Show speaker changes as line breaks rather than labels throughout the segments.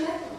Congratulations.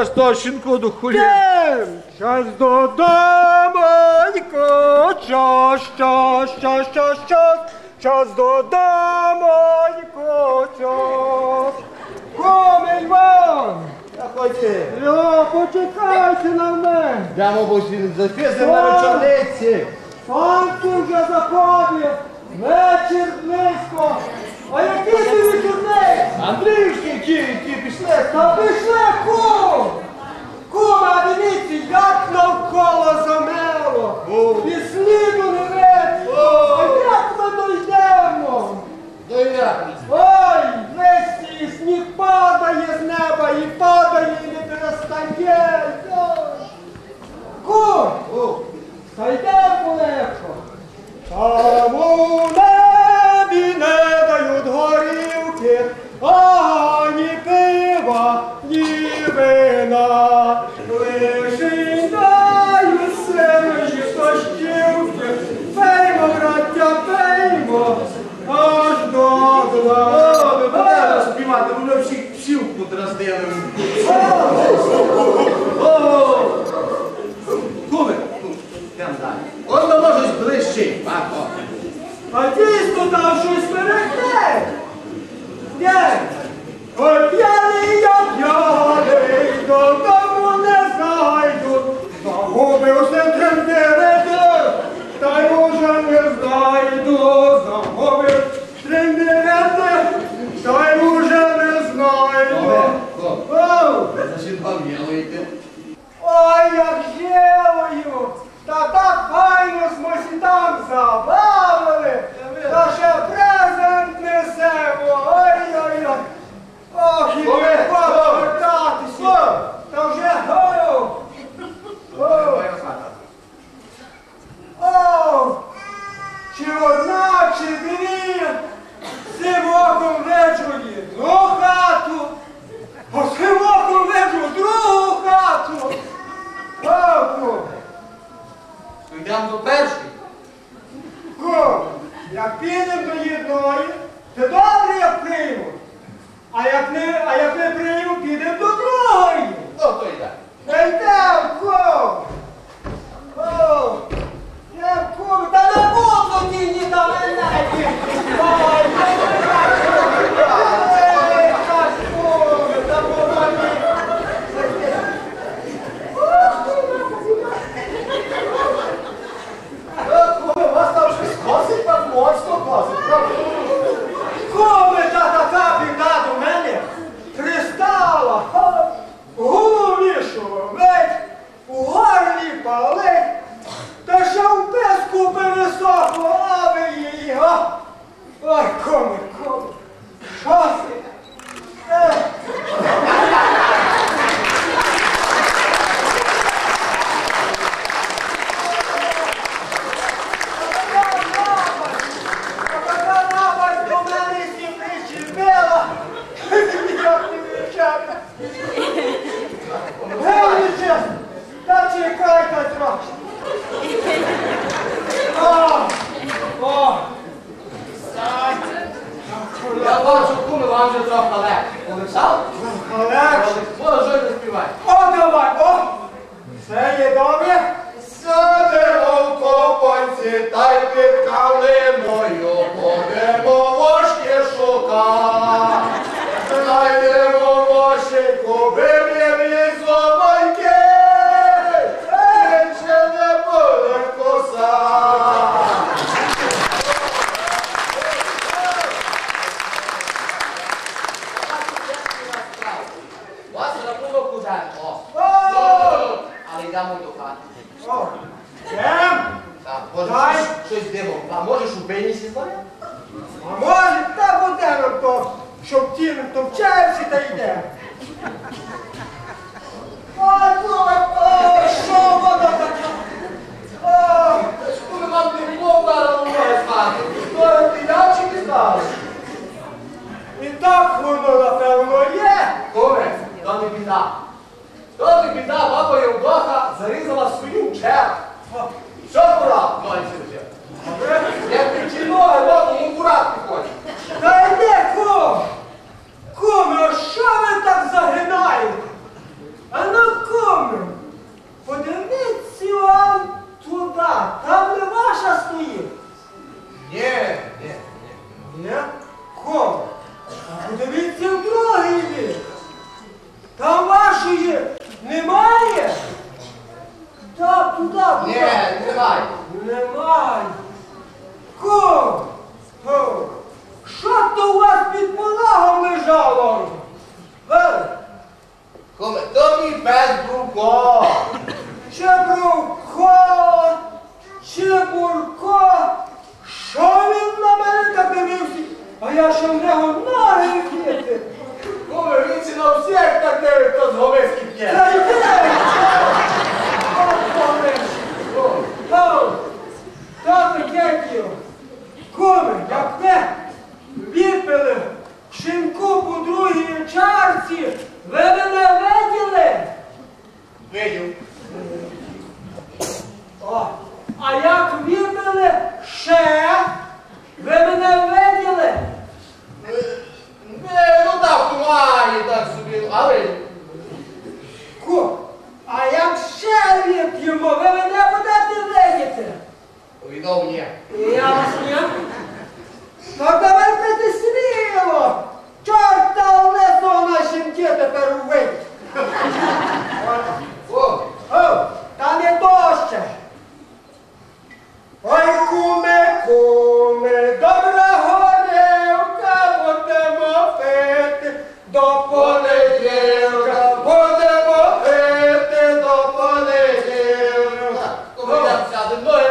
Костощенко до хулі.
Щас додамонько, щас, час, час! щас, щас, щас додамонько, щас. Комень вам!
Заходи.
Йо, почекайте на мене.
Дамо бусі, записуємо на чорниці.
Сонце вже заходить, вечір близько. А який ти вечір
Андрій Андрюшки,
та пішли, кум! Кума, дивіться, як навколо замело! Ти добре як прийму. А як не, а як не прийму, підемо до другої.
Ну, то йде.
Та йде, в кого?
готові без бруко.
Чебурко, Чебурко, що він на мене так дивився? А я ще в нього ноги п'єти.
Коли на всіх так дивить, то з голиски п'є. Та
й Тато дякую. Коми, як не, випили, шинку по другій чарці, ви мене не...
Виділ.
О, А як віддали ще, ви мене виділи?
Ви ну так, тумані, так собі, А ви.
Ку, а як ще від ви мене будете видіти?
Відомо ні.
Я вас ні.
Father, no